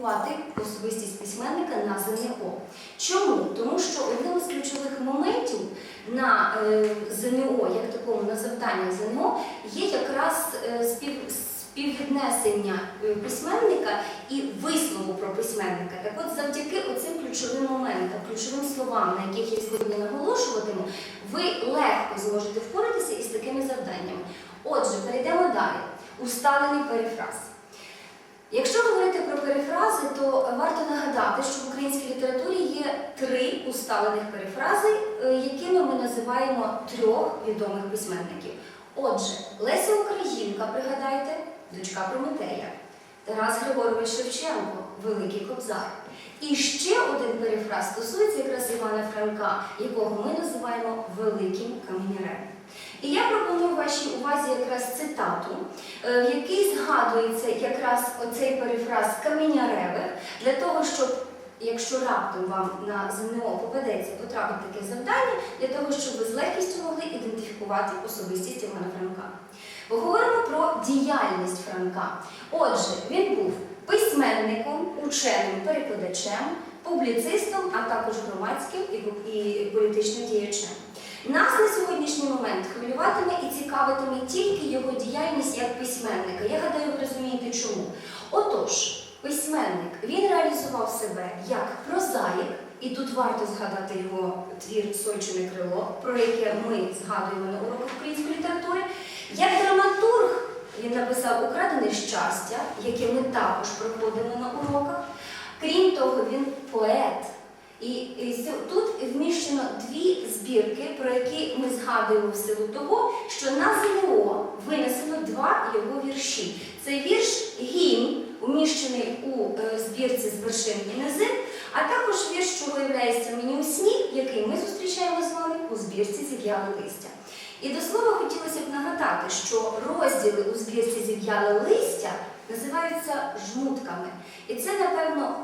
ідентифікувати особистість письменника на ЗНО. Чому? Тому що одним із ключових моментів на е, ЗНО, як такому на завданні ЗНО, є якраз е, спів, співвіднесення е, письменника і вислову про письменника. Так от завдяки оцим ключовим моментам, ключовим словам, на яких я сьогодні наголошуватиму, ви легко зможете впоратися із такими завданнями. Отже, перейдемо далі. Усталений перефраз. Якщо говорити про перефрази, то варто нагадати, що в українській літературі є три усталених перефрази, е, якими ми називаємо трьох відомих письменників. Отже, Леся Українка, пригадайте, дочка Прометея, Тарас Григорович Шевченко, Великий Кобзар. І ще один перефраз стосується якраз Івана Франка, якого ми називаємо Великим Камінярем. І я пропоную вашій увазі якраз цитату, е, в якій згадується якраз оцей перефраз каміняревих, для того, щоб, якщо раптом вам на ЗНО попадеться потрапити таке завдання, для того, щоб ви з легкістю могли ідентифікувати особистість Івана Франка. Поговоримо про діяльність Франка. Отже, він був письменником, ученим, перекладачем, публіцистом, а також громадським і- політичним діячем. Нас на сьогоднішній момент хвилюватиме і цікавитиме тільки його діяльність як письменника. Я гадаю, ви розумієте чому. Отож, письменник він реалізував себе як прозаїк, і тут варто згадати його твір Сольчине крило, про яке ми згадуємо на уроках української літератури. Як він написав Украдене щастя, яке ми також проходимо на уроках. Крім того, він поет. І, тут вміщено дві збірки, про які ми згадуємо в силу того, що на ЗНО винесено два його вірші. Це вірш гімн, уміщений у е, збірці з вершин і низин, а також вірш, що виявляється мені у сні, який ми зустрічаємо з вами у збірці зів'яле листя. І до слова хотілося б нагадати, що розділи у збірці зів'яле листя називаються жмутками. І це, напевно,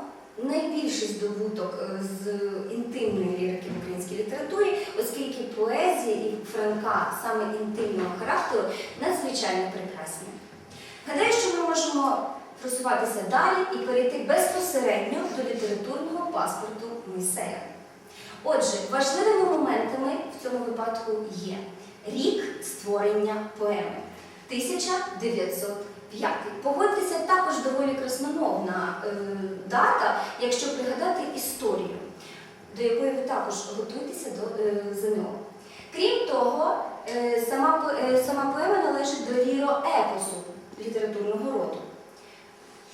найбільший здобуток е, з інтимної лірики в українській літературі, оскільки поезія і Франка саме інтимного характеру надзвичайно прекрасні. Гадаю, що ми можемо просуватися далі і перейти безпосередньо до літературного паспорту Мойсея. Отже, важливими моментами в цьому випадку є рік створення поеми 1905. Погодьтеся також доволі красномовна е, дата, якщо пригадати історію, до якої ви також готуєтеся до е, ЗНО. Крім того, е, сама, е, сама поема належить до ліроепосу літературного роду.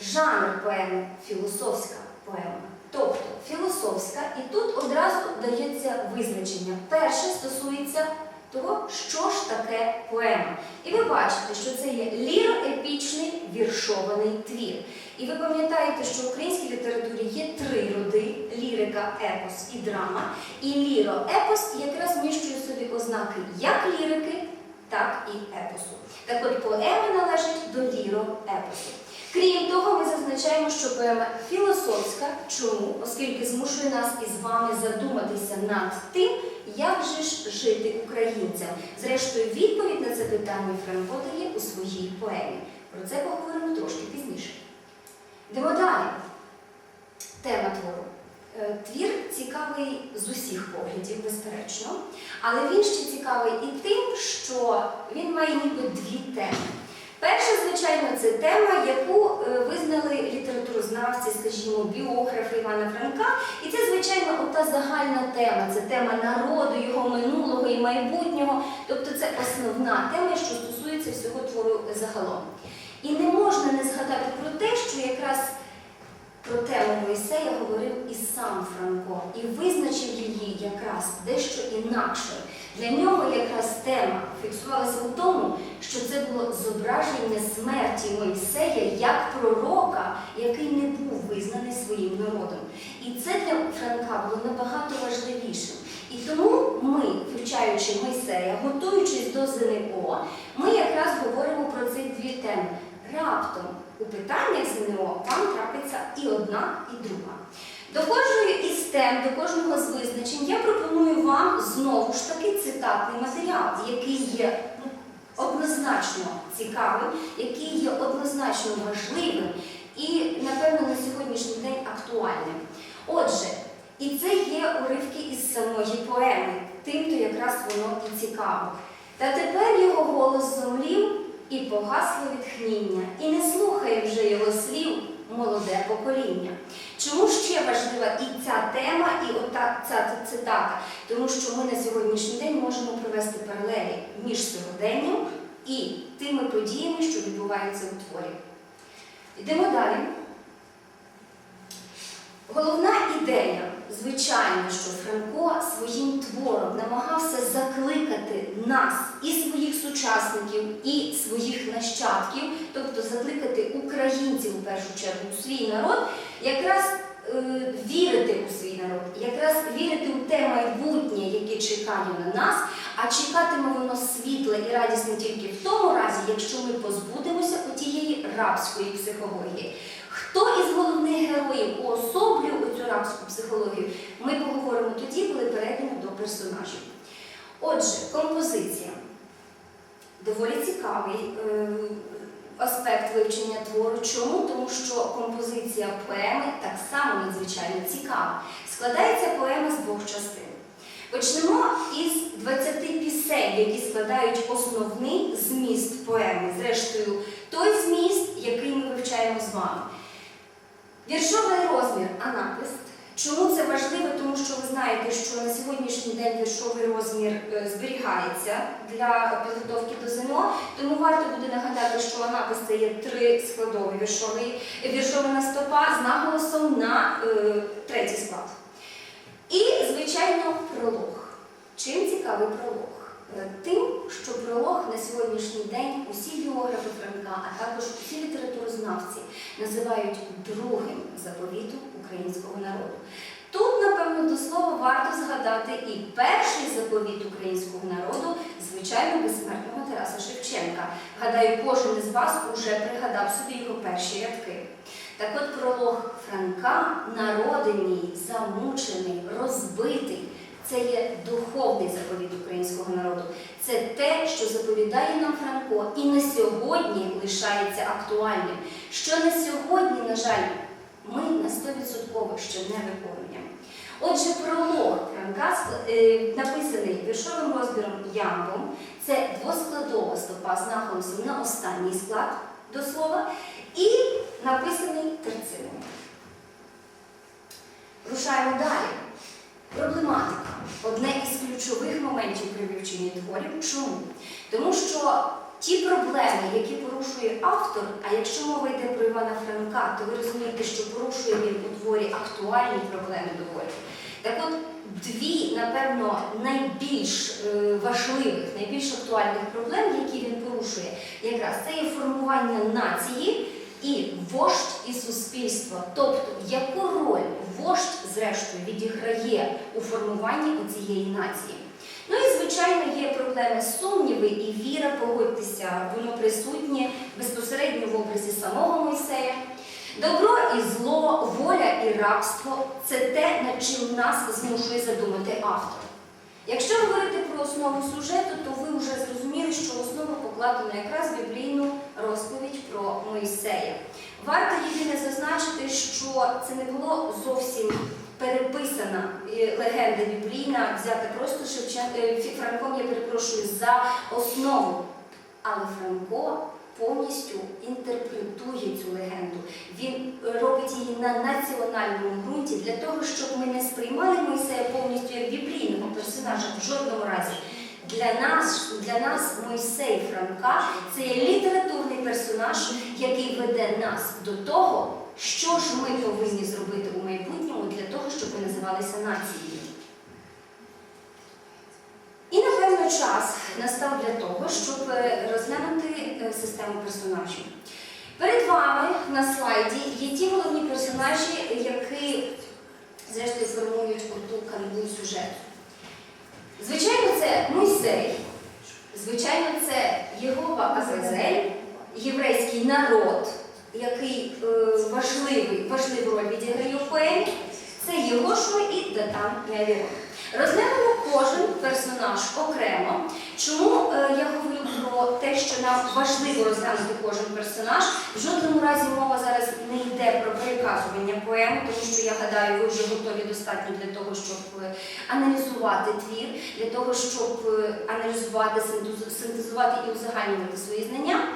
Жанр поеми філософська поема. Тобто філософська, і тут одразу дається визначення. Перше стосується того, що ж таке поема. І ви бачите, що це є ліроепічний віршований твір. І ви пам'ятаєте, що в українській літературі є три роди: лірика, епос і драма. І ліроепос якраз вміщує собі ознаки як лірики, так і епосу. Так от поема належить до ліроепосу. Крім того, ми зазначаємо, що поема філософська. Чому? Оскільки змушує нас із вами задуматися над тим, як же ж жити українцям. Зрештою, відповідь на це питання Франко дає у своїй поемі. Про це поговоримо трошки пізніше. Йдемо далі. Тема твору. Е, Твір цікавий з усіх поглядів, безперечно, але він ще цікавий і тим, що він має ніби дві теми. Перша, звичайно, це тема, яку е, визнали літературознавці, скажімо, біографи Івана Франка. І це, звичайно, ота загальна тема. Це тема народу, його минулого і майбутнього. Тобто це основна тема, що стосується всього твору загалом. І не можна не згадати про те, що якраз про тему Мойсея говорив і сам Франко, і визначив її якраз дещо інакше. Для нього якраз тема фіксувалася у тому, що це було зображення смерті Мойсея як пророка, який не був визнаний своїм народом. І це для Франка було набагато важливішим. І тому ми, вивчаючи Мойсея, готуючись до ЗНО, ми якраз говоримо про ці дві теми. Раптом у питаннях ЗНО вам трапиться і одна, і друга. До кожної із тем, до кожного з визначень я пропоную вам знову ж таки цитатний матеріал, який є ну, однозначно цікавим, який є однозначно важливим і, напевно, на сьогоднішній день актуальним. Отже, і це є уривки із самої поеми, тим, то якраз воно і цікаво. Та тепер його голос зомлів і погасло відхніння, і не слухає вже його слів молоде покоління. Чому ще важлива і ця тема, і ота ця цитата? Тому що ми на сьогоднішній день можемо провести паралелі між сьогоденням і тими подіями, що відбуваються у творі. Йдемо далі. Головна ідея, звичайно, що Франко своїм твором намагався закликати нас і своїх сучасників, і своїх нащадків, тобто закликати українців у першу чергу у свій народ, якраз е, вірити у свій народ, якраз вірити у те майбутнє, яке чекає на нас, а чекатиме воно світле і радісне тільки в тому разі, якщо ми позбудемося отієї рабської психології. Хто із головних героїв уособлює цю рабську психологію, ми поговоримо тоді, коли перейдемо до персонажів. Отже, композиція. Доволі цікавий е, аспект вивчення твору. Чому? Тому що композиція поеми так само надзвичайно цікава. Складається поема з двох частин. Почнемо із 20 пісень, які складають основний зміст поеми. Зрештою, той зміст, який ми вивчаємо з вами. Віршовий розмір, анапис. Чому це важливо? Тому що ви знаєте, що на сьогоднішній день віршовий розмір е, зберігається для підготовки до ЗНО, тому варто буде нагадати, що анапис це є три складові віршовий, віршована стопа з наголосом на е, третій склад. І, звичайно, пролог. Чим цікавий пролог? Е, Тим, що пролог на сьогоднішній день усі біографи Франка, а також усі літературознавці називають другим заповітом українського народу. Тут, напевно, до слова варто згадати і перший заповіт українського народу, звичайно, безсмертного Тараса Шевченка. Гадаю, кожен із вас уже пригадав собі його перші рядки. Так от пролог Франка народений, замучений, розбитий. Це є духовний заповіт українського народу. Це те, що заповідає нам Франко, і на сьогодні лишається актуальним. Що на сьогодні, на жаль, ми на 100% ще не виконуємо. Отже, пролог Франка е, написаний віршовим розміром ямбом. Це двоскладова стопа з наголосом на останній склад до слова, і написаний терциною. Рушаємо далі. Проблематика одне із ключових моментів при вивченні творів. Чому? Тому що ті проблеми, які порушує автор, а якщо мова йде про Івана Франка, то ви розумієте, що порушує він у творі актуальні проблеми доволі. Так от, дві, напевно, найбільш е, важливих, найбільш актуальних проблем, які він порушує, якраз це є формування нації і вождь і суспільство. Тобто, яку роль вождь, зрештою, відіграє у формуванні цієї нації. Ну і, звичайно, є проблеми сумніви і віра, погодьтеся, воно присутнє безпосередньо в образі самого Мойсея. Добро і зло, воля і рабство це те, над чим нас змушує задумати автор. Якщо говорити про основу сюжету, то ви вже зрозуміли, що основа покладена якраз в біблійну розповідь про Мойсея. Варто єдине зазначити, що це не було зовсім переписана е, легенда біблійна, взята просто Шевчен... е, Франком, я перепрошую, за основу. Але Франко повністю інтерпретує цю легенду. Він робить її на національному ґрунті для того, щоб ми не сприймали Мойсея повністю як біблійного персонажа в жодному разі. Для нас, для нас Мойсей Франка це є літературний персонаж, який веде нас до того, що ж ми повинні зробити у майбутньому для того, щоб ми називалися нацією. І, напевно, час настав для того, щоб е, розглянути е, систему персонажів. Перед вами на слайді є ті головні персонажі, які, зрештою, формують ту канву сюжету. Звичайно, це Мойсей, звичайно, це Єгова Азазель, єврейський народ, який е, важливий, важливу роль відіграє в поемі. Це Єгошуа і Датан і. Розглянемо кожен персонаж окремо. Чому е, я говорю про те, що нам важливо розглянути кожен персонаж? В жодному разі мова зараз не йде про переказування поеми, тому що я гадаю, ви вже готові достатньо для того, щоб е, аналізувати твір, для того, щоб е, аналізувати, синтезувати і узагальнювати свої знання.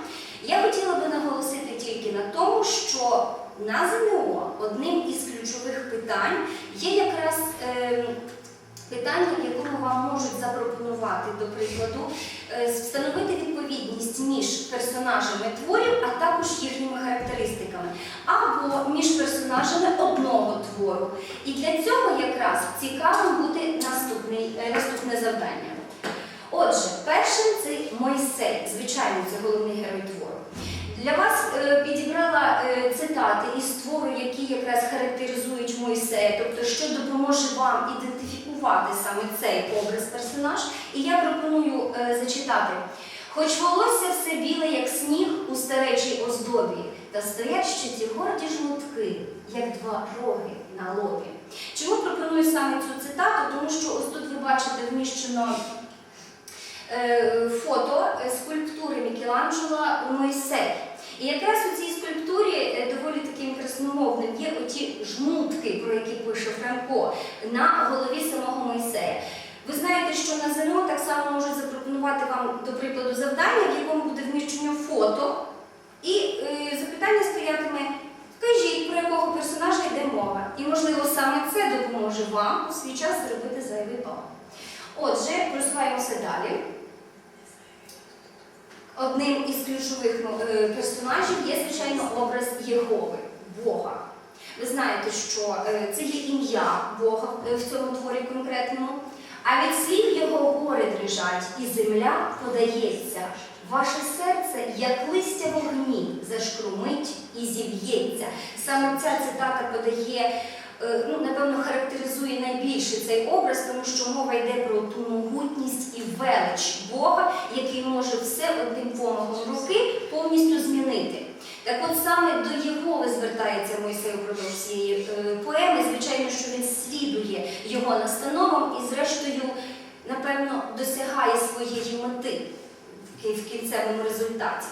Я хотіла би наголосити тільки на тому, що на ЗНО одним із ключових питань є якраз е, питання, в якому вам можуть запропонувати, до прикладу, е, встановити відповідність між персонажами творів, а також їхніми характеристиками, або між персонажами одного твору. І для цього якраз цікавим буде е, наступне завдання. Отже, першим це Мойсей, звичайно, це головний герой твору. Для вас е, підібрала е, цитати із твору, які якраз характеризують Мойсея, тобто що допоможе вам ідентифікувати саме цей образ персонаж. І я пропоную е, зачитати. Хоч волосся все біле, як сніг у старечій оздобі, та стоять ще ті горді жмутки, як два роги на лобі. Чому пропоную саме цю цитату? Тому що ось тут ви бачите вміщено е, фото е, скульптури Мікеланджело Мойсей. І якраз у цій скульптурі е, доволі таким красномовним є оті жмутки, про які пише Франко, на голові самого Мойсея. Ви знаєте, що на ЗНО так само можуть запропонувати вам, до прикладу, завдання, в якому буде вміщено фото, і е, запитання стоятиме. Скажіть, про якого персонажа йде мова? І, можливо, саме це допоможе вам у свій час зробити зайвий бал. Отже, просуваємося далі. Одним із ключових е, персонажів є, звичайно, образ Єгови, Бога. Ви знаєте, що е, це є ім'я Бога е, в цьому творі конкретному. А від слів його гори дрижать, і земля подається. Ваше серце, як листя вогні, зашкрумить і зів'ється. Саме ця цитата подає, ну, напевно, характеризує найбільше цей образ, тому що мова йде про ту могутність і велич Бога, який може все одним помахом руки повністю змінити. Так от саме до Єгови звертається Мойсей упродовж цієї е, поеми. Звичайно, що він слідує його настановам і, зрештою, напевно, досягає своєї мети в кінцевому результаті.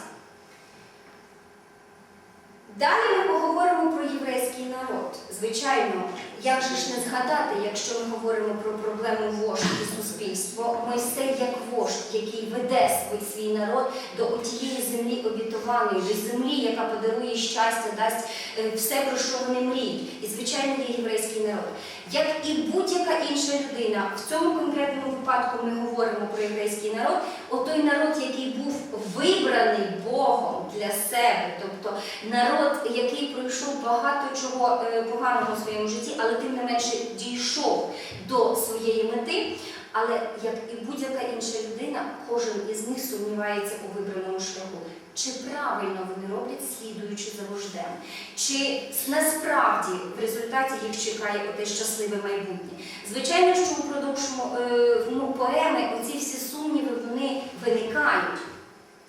Далі ми поговоримо про єврейський народ. Звичайно, як же ж не згадати, якщо ми говоримо про проблему вождь і суспільство, Мойсей як вождь, який веде свій, свій народ до отієї землі обітованої, до землі, яка подарує щастя, дасть е, все, про що вони мріють. І, звичайно, є єврейський народ. Як і будь-яка інша людина, в цьому конкретному випадку ми говоримо про єврейський народ, отой народ, який був вибраний Богом для себе, тобто народ, який пройшов багато чого е, поганого у своєму житті, але тим не менше дійшов до своєї мети. Але як і будь-яка інша людина, кожен із них сумнівається у вибраному шляху. Чи правильно вони роблять, слідуючи за вождем? Чи насправді в результаті їх чекає оте щасливе майбутнє? Звичайно, що упродовж е, ну, поеми оці всі сумніви вони виникають.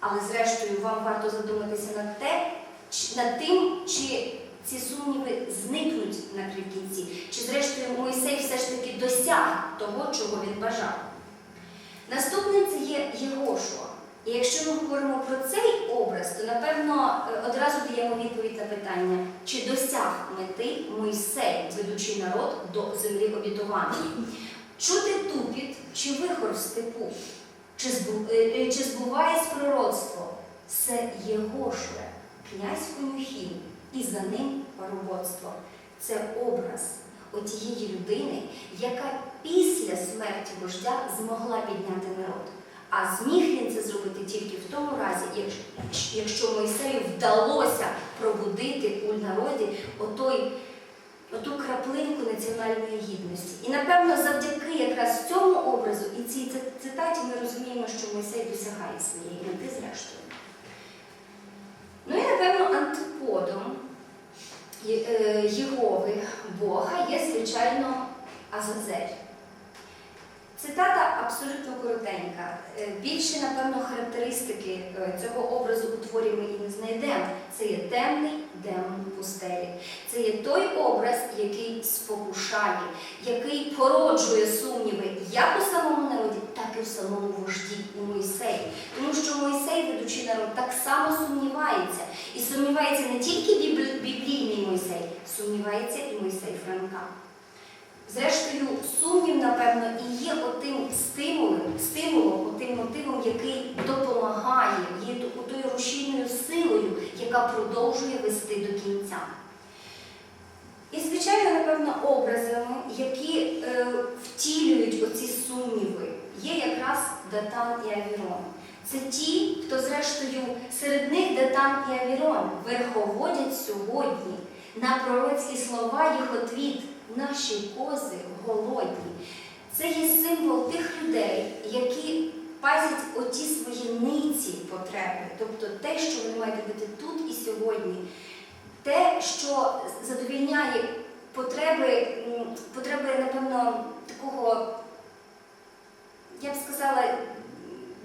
Але зрештою вам варто задуматися над те, над тим, чи ці сумніви зникнуть наприкінці, чи зрештою Мойсей все ж таки досяг того, чого він бажав. Наступним це є Єгошуа. І якщо ми говоримо про цей образ, то напевно е, одразу даємо відповідь на питання, чи досяг мети Мойсей, ведучи народ до землі обітованої. Чути тупіт чи вихор в степу, чи, збу- е, е, чи збувається пророцтво, це Єгошуе, князь конюхів, і за ним парубоцтво. Це образ отієї людини, яка після смерті вождя змогла підняти народ. А зміг він це зробити тільки в тому разі, якщо- якщо Мойсею вдалося пробудити у народі отой, оту краплинку національної гідності. І напевно завдяки якраз цьому образу і цій цитаті ми розуміємо, що Мойсей досягає своєї мети зрештою. Напевно антиподом е, Єгови Бога є, звичайно, Азазель. Цитата абсолютно коротенька. Е, Більше, напевно, характеристики е, цього образу у творі ми і не знайдемо. Це є темний демон пустелі. Це є той образ, який спокушає, який породжує сумніви як у самому народі, так і у самому вожді у Мойсеї. Тому що Мойсей, ведучи народ, так само сумнівається. І сумнівається не тільки біблійний Мойсей, сумнівається і Мойсей Франка. Зрештою, сумнів, напевно, і є отим стимулом, стимулом, отим мотивом, який допомагає, є тою рушійною силою, яка продовжує вести до кінця. І, звичайно, напевно, образами, які е, втілюють оці сумніви, є якраз Датан і Авірон. Це ті, хто, зрештою, серед них Датан і Авірон верховодять сьогодні на пророцькі слова їх отвіт наші кози голодні. Це є символ тих людей, які пазять оті свої ниці потреби, тобто те, що вони мають робити тут і сьогодні, те, що задовільняє потреби, потреби, напевно, такого, я б сказала,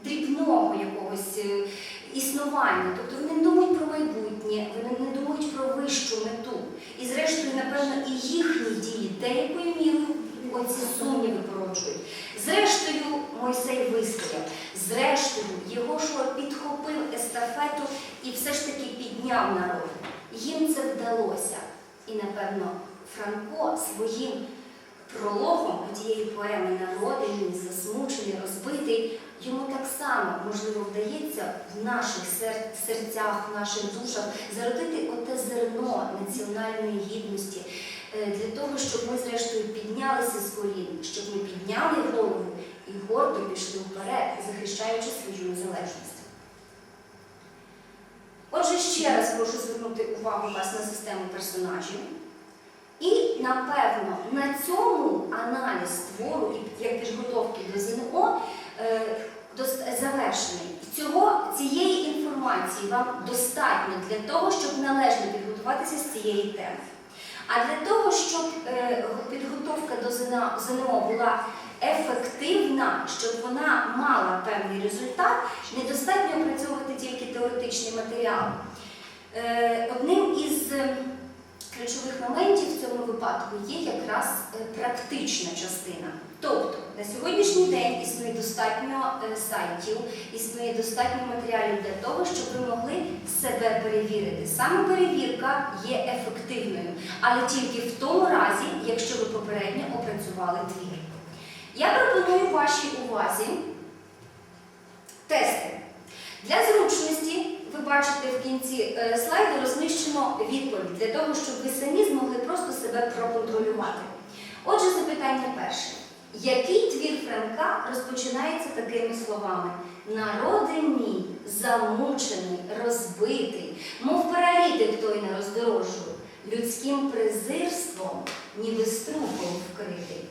дрібного якогось е, існування. Тобто вони не думають про майбутнє, вони не думають про вищу мету. І зрештою, напевно, і їхні дії деякою мірою оці сумніви породжують. Зрештою, Мойсей вистояв. Зрештою, Єгошуа підхопив естафету і все ж таки підняв народ. Їм це вдалося. І, напевно, Франко своїм прологом тієї поеми народений, засмучений, розбитий, йому так само, можливо, вдається в наших серцях, в наших душах зародити оте зерно національної гідності е, для того, щоб ми, зрештою, піднялися з колін, щоб ми підняли голову і гордо пішли вперед, захищаючи свою незалежність. Отже, ще раз прошу звернути увагу вас на систему персонажів. І, напевно, на цьому аналіз твору як підготовки до ЗНО е, завершений. Цього, цієї інформації вам достатньо для того, щоб належно підготуватися з цієї теми. А для того, щоб е, підготовка до ЗНО була ефективна, щоб вона мала певний результат, недостатньо опрацьовувати тільки теоретичний матеріал. Е, Одним із е, ключових моментів цьому випадку є якраз е, практична частина. Тобто на сьогоднішній день існує достатньо е, сайтів, існує достатньо матеріалів для того, щоб ви могли себе перевірити. Саме перевірка є ефективною, але тільки в тому разі, якщо ви попередньо опрацювали твір. Я пропоную вашій увазі тести. Для зручності ви бачите в кінці е, слайду розміщено відповідь для того, щоб ви самі змогли просто себе проконтролювати. Отже, запитання перше. Який твір Франка розпочинається такими словами? Народи мій, замучений, розбитий, мов паралітик той на роздорожжу, людським презирством, ніби струпом вкритий.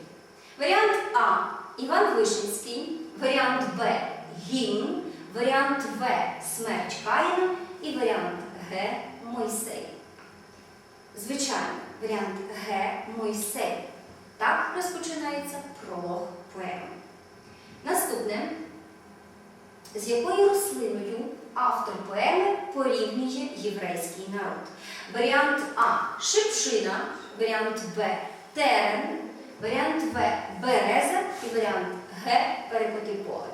Варіант А. Іван Вишинський, варіант Б. Гімн, варіант В. Смерть Каїна і варіант Г. Мойсей. Звичайно, варіант Г. Мойсей. Так розпочинається пролог поеми. Наступне. З якою рослиною автор поеми порівнює єврейський народ? Варіант А. Шипшина, варіант Б. Терен, варіант В. Береза і варіант Г. Перекоти поле.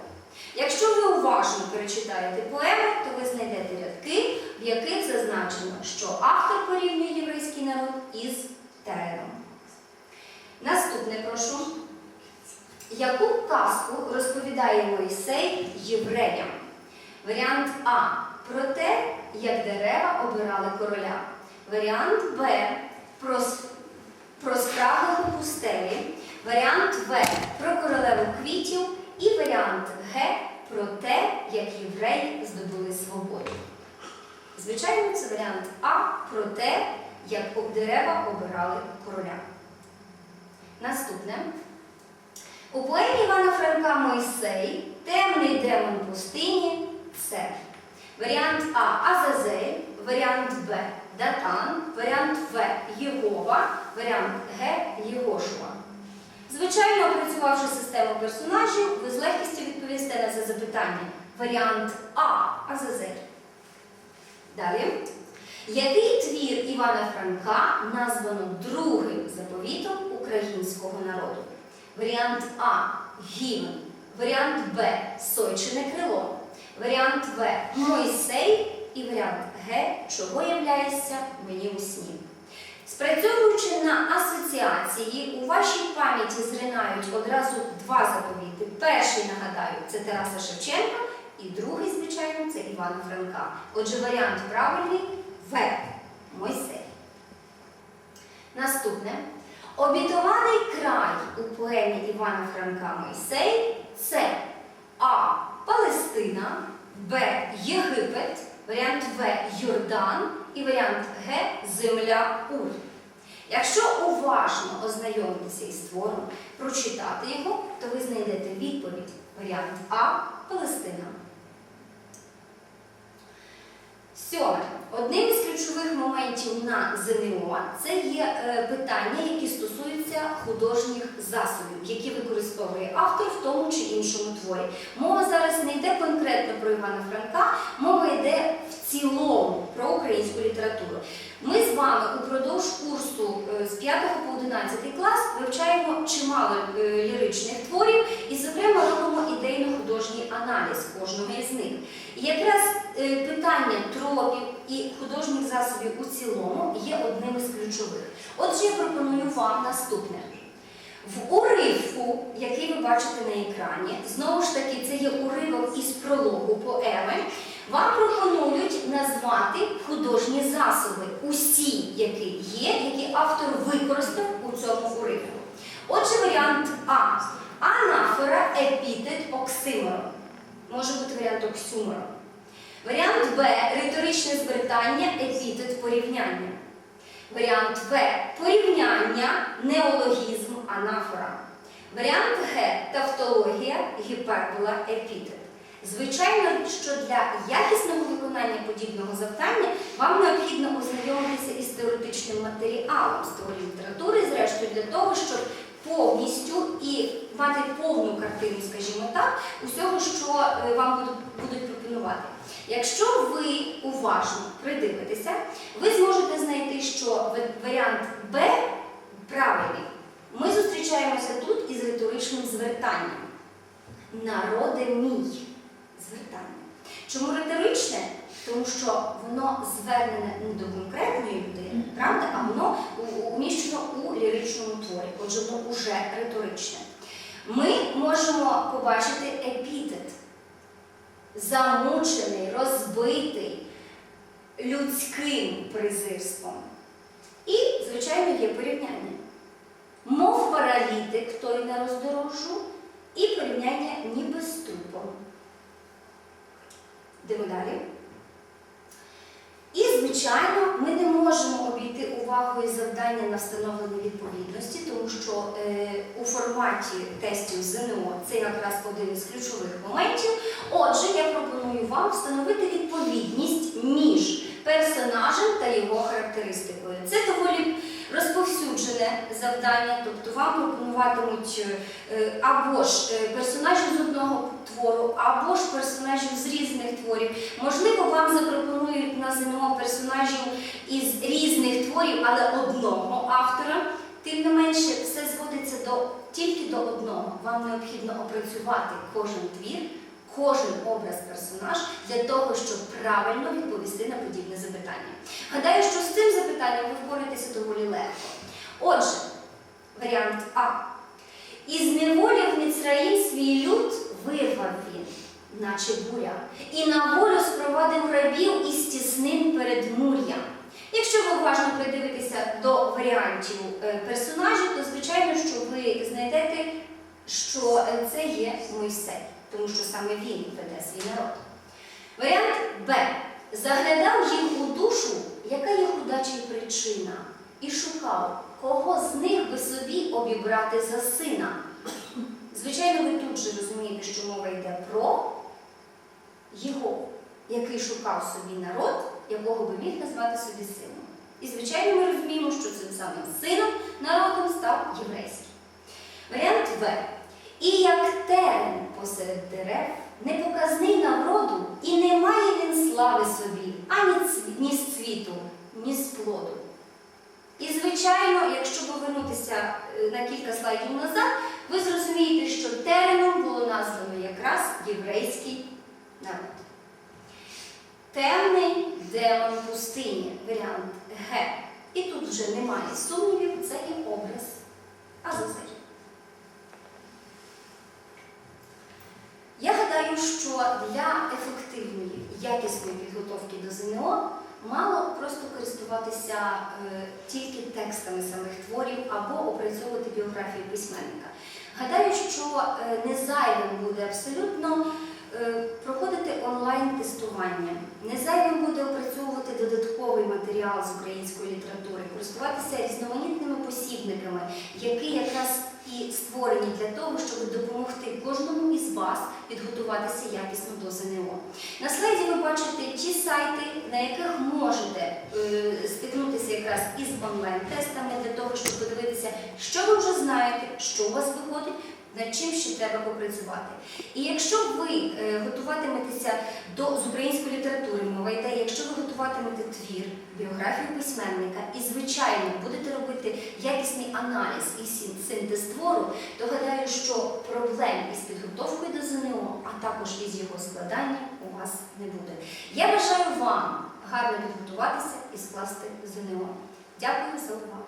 Якщо ви уважно перечитаєте поему, то ви знайдете рядки, в яких зазначено, що автор порівнює єврейський народ із тереном. Наступне прошу. Яку казку розповідає Мойсей євреям? Варіант А. Про те, як дерева обирали короля. Варіант Б. Про, про спраглих у пустелі. Варіант В. Про королеву квітів. І варіант Г. Про те, як євреї здобули свободу. Звичайно, це варіант А про те, як дерева обирали короля. Наступне. У поемі Івана Франка Мойсей темний демон пустині це варіант А Азазель, варіант Б Датан, варіант В Єгова, варіант Г Єгошуа. Звичайно, опрацювавши систему персонажів, ви з легкістю відповісте на це запитання. Варіант А Азазель. Далі. Який твір Івана Франка названо другим заповітом українського народу? Варіант А Гімн. Варіант Б Сойчине крило. Варіант В Мойсей і варіант Г Чого являєшся мені у сні. Спрацьовуючи на асоціації, у вашій пам'яті зринають одразу два заповіти. Перший, нагадаю, це Тараса Шевченка, і другий, звичайно, це Івана Франка. Отже, варіант правильний В. Мойсей. Наступне. Обітований край у поемі Івана Франка Мойсей це А. Палестина, Б. Єгипет, варіант В. Йордан і варіант Г. Земля Ур. Якщо уважно ознайомитися із твором, прочитати його, то ви знайдете відповідь. Варіант А. Палестина. Сьоме. Одним із ключових моментів на ЗНО це є е, питання, які стосуються художніх засобів, які використовує автор в тому чи іншому творі. Мова зараз не йде конкретно про Івана Франка, мова йде в цілому про українську літературу. Ми з вами упродовж курсу е, з 5 по 11 клас вивчаємо чимало е, ліричних творів і, зокрема, робимо ідейно-художній аналіз кожного із них. І якраз питання тропів і художніх засобів у цілому є одним із ключових. Отже, я пропоную вам наступне. В уривку, який ви бачите на екрані, знову ж таки, це є уривок із прологу поеми, вам пропонують назвати художні засоби, усі, які є, які автор використав у цьому уривку. Отже, варіант А. Анафора, епітет, оксиморон. Може бути варіант оксюморон. Варіант Б. Риторичне звертання, епітет, порівняння. Варіант В. Порівняння, неологізм, анафора. Варіант Г. Тавтологія, гіпербола, епітет. Звичайно, що для якісного виконання подібного завдання вам необхідно ознайомитися із теоретичним матеріалом з творів літератури, зрештою, для того, щоб повністю і мати повну картину, скажімо так, усього, що е, вам будуть пропонувати. Якщо ви уважно придивитеся, ви зможете знайти, що варіант Б правильний. Ми зустрічаємося тут із риторичним звертанням. Народе мій звертання. Чому риторичне? Тому що воно звернене не до конкретної людини, правда, а воно уміщено у ліричному творі, отже, воно уже риторичне. Ми можемо побачити епітет, замучений, розбитий людським презирством. І, звичайно, є порівняння. Мов паралітик той на роздорожжу, і порівняння ніби з трупом. Йдемо далі. І, звичайно, ми не можемо обійти увагою завдання на встановлення відповідності, тому що е, у форматі тестів ЗНО це якраз один із ключових моментів. Отже, я пропоную вам встановити відповідність між персонажем та його характеристикою. Це доволі розповсюджене завдання, тобто вам пропонуватимуть е, або ж е, персонажів з одного твору, або ж персонажів з різних творів. Можливо, вам запропонують на ЗНО персонажів із різних творів, але одного автора. Тим не менше, все зводиться до тільки до одного. Вам необхідно опрацювати кожен твір, кожен образ персонаж для того, щоб правильно відповісти на подібне запитання. Гадаю, що з цим запитанням ви впораєтеся доволі легко. Отже, варіант А. Із неволі в Міцраїм свій люд вирвав він, наче буря, і на волю спровадив рабів із тісним передмур'ям. Якщо ви уважно придивитеся до варіантів е, персонажів, то звичайно, що ви знайдете, що це є Мойсей, тому що саме він веде свій народ. Варіант Б. Заглядав їм у душу, яка є худача й причина, і шукав, кого з них би собі обібрати за сина. Звичайно, ви тут же розумієте, що мова йде про його, який шукав собі народ, якого би міг назвати собі сином. І, звичайно, ми розуміємо, що цим самим сином народом став єврейський. Варіант В. І як терен посеред дерев, непоказний на вроду, і не має він слави собі, ані ні з цвіту, ні з плоду. І, звичайно, якщо повернутися е, на кілька слайдів назад, ви зрозумієте, що тереном було названо якраз єврейський народ. Темний демон пустині, варіант Г. І тут вже немає сумнівів, це є образ Азазель. Я гадаю, що для ефективної, якісної підготовки до ЗНО мало просто користуватися е, тільки текстами самих творів або опрацьовувати біографію письменника. Гадаю, що е, не зайвим буде абсолютно проходити онлайн-тестування, не зайвим буде опрацьовувати додатковий матеріал з української літератури, користуватися різноманітними посібниками, які якраз і створені для того, щоб допомогти кожному із вас підготуватися якісно до ЗНО. На слайді ви бачите ті сайти, на яких можете е, стикнутися якраз із онлайн-тестами для того, щоб подивитися, що ви вже знаєте, що у вас виходить, над чим ще треба попрацювати. І якщо ви е, готуватиметеся до з української літератури, мова йде, якщо ви готуватимете твір, біографію письменника і, звичайно, будете робити якісний аналіз і син- синтез твору, то гадаю, що проблем із підготовкою до ЗНО, а також із його складанням у вас не буде. Я бажаю вам гарно підготуватися і скласти ЗНО. Дякую за увагу.